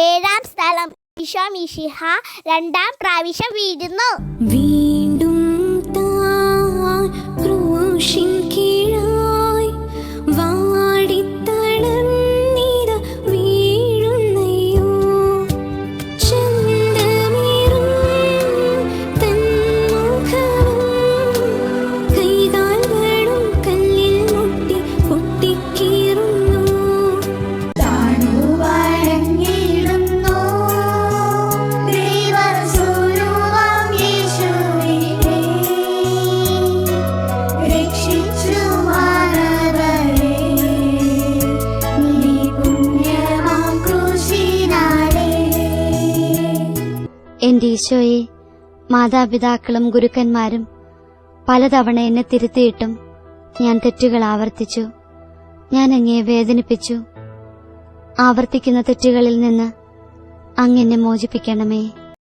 ഏഴാം സ്ഥലം ഈശോ മിഷിഹ രണ്ടാം പ്രാവശ്യം വീഴുന്നു. എന്റെ ഈശോയെ മാതാപിതാക്കളും ഗുരുക്കന്മാരും പലതവണ എന്നെ തിരുത്തിയിട്ടും ഞാൻ തെറ്റുകൾ ആവർത്തിച്ചു. ഞാൻ അങ്ങയെ വേദനിപ്പിച്ചു. ആവർത്തിക്കുന്ന തെറ്റുകളിൽ നിന്ന് അങ്ങെന്നെ മോചിപ്പിക്കണമേ.